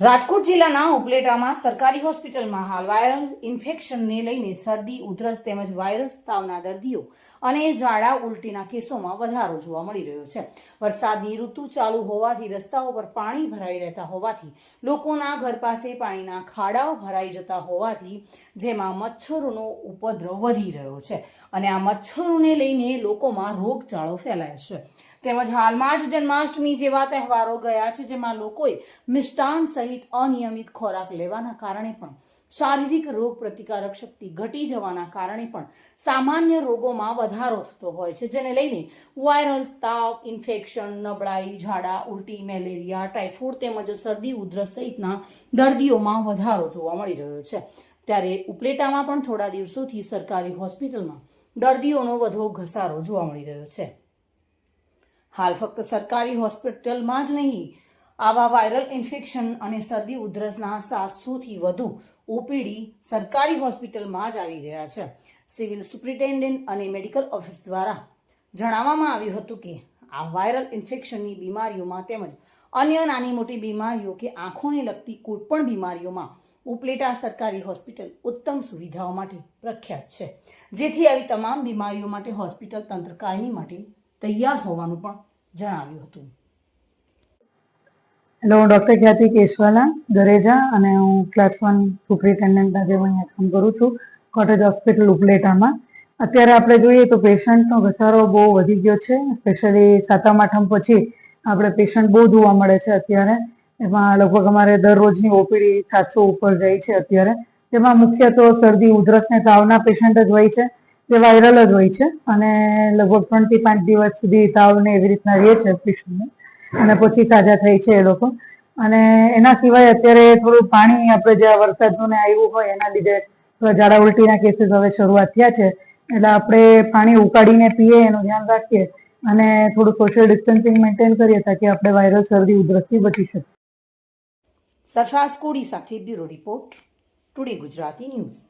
રાજકોટ જિલ્લાના ઉપલેટામાં સરકારી હોસ્પિટલમાં હાલ વાયરલ ઇન્ફેક્શનને લઈને શરદી, ઉધરસ તેમજ વાયરસ તાવના દર્દીઓ અને ઝાડા ઉલટીના કેસોમાં વધારો જોવા મળી રહ્યો છે. વરસાદની ઋતુ ચાલુ હોવાથી રસ્તાઓ પર પાણી ભરાઈ રહેતા હોવાથી લોકોના ઘર પાસે પાણીના ખાડાઓ ભરાઈ જતા હોવાથી જેમાં મચ્છરોનો ઉપદ્રવ વધી રહ્યો છે. અને આ મચ્છરોને લઈને લોકોમાં રોગચાળો ફેલાય છે. તેમજ હાલમાં જ જન્માષ્ટમી જેવા તહેવારો ગયા છે, જેમાં લોકોએ મિષ્ટાન સહિત અનિયમિત ખોરાક લેવાના કારણે પણ શારીરિક રોગ પ્રતિકારક શક્તિ ઘટી જવાના કારણે પણ સામાન્ય રોગોમાં વધારો થતો હોય છે, જેને લઈને વાયરલ તાવ, ઇન્ફેક્શન, નબળાઈ, ઝાડા, ઉલટી, મેલેરિયા, ટાઇફોઇડ તેમજ શરદી, ઉધરસ સહિતના દર્દીઓમાં વધારો જોવા મળી રહ્યો છે. ત્યારે ઉપલેટામાં પણ થોડા દિવસોથી સરકારી હોસ્પિટલમાં દર્દીઓનો વધુ ઘસારો જોવા મળી રહ્યો છે. હાલ ફક્ત સરકારી હોસ્પિટલમાં જ નહીં, આવા વાયરલ ઇન્ફેક્શન અને શરદી ઉધરસના સાતસોથી વધુ ઓપીડી સરકારી હોસ્પિટલમાં જ આવી રહ્યા છે. સિવિલ સુપ્રિન્ટેન્ડન્ટ અને મેડિકલ ઓફિસ દ્વારા જણાવવામાં આવ્યું હતું કે આ વાયરલ ઇન્ફેક્શનની બીમારીઓમાં તેમજ અન્ય નાની મોટી બીમારીઓ કે આંખોને લગતી કોઈપણ બીમારીઓમાં ઉપલેટા સરકારી હોસ્પિટલ ઉત્તમ સુવિધાઓ માટે પ્રખ્યાત છે. જેથી આવી તમામ બીમારીઓ માટે હોસ્પિટલ તંત્ર કાયમી માટે તૈયાર હોવાનું પણ જણાવ્યું હતું. હેલો હું ડૉક્ટર ખ્યાતિ કેશવાલા દરેજા અને હું ક્લાસ વન સુપ્રિન્ટેન્ડન્ટ આજે હું અહીંયા કામ કરું છું કોટેજ હોસ્પિટલ ઉપલેટામાં. અત્યારે આપણે જોઈએ તો પેશન્ટનો ઘસારો બહુ વધી ગયો છે સ્પેશિયલી સાતમ આઠમ પછી આપણે પેશન્ટ બહુ જોવા મળે છે અત્યારે. એમાં લગભગ અમારે દરરોજની ઓપીડી સાતસો ઉપર જાય છે અત્યારે. જેમાં મુખ્ય તો શરદી, ઉધરસ ને તાવના પેશન્ટ જ હોય છે. જે વાયરલ જ હોય છે અને લગભગ ત્રણથી પાંચ દિવસ સુધી તાવને એવી રીતના રહે છે પેશન્ટને અને પછી સાજા થઈ છે એ લોકો. અને એના સિવાય અત્યારે થોડું પાણી આપણે જે વરસાદનું ને આવ્યું હોય એના લીધે ઝાડા ઉલટીના કેસીસ હવે શરૂઆત થયા છે. એટલે આપણે પાણી ઉકાળીને પીએ, એનું ધ્યાન રાખીએ અને થોડું સોશિયલ ડિસ્ટન્સિંગ મેન્ટેન કરીએ તાકી આપણે વાયરલ શરદી, ઉધરસથી બચી શકીએ. સરફરાઝ કોડી સાથે bureau report, today Gujarati news.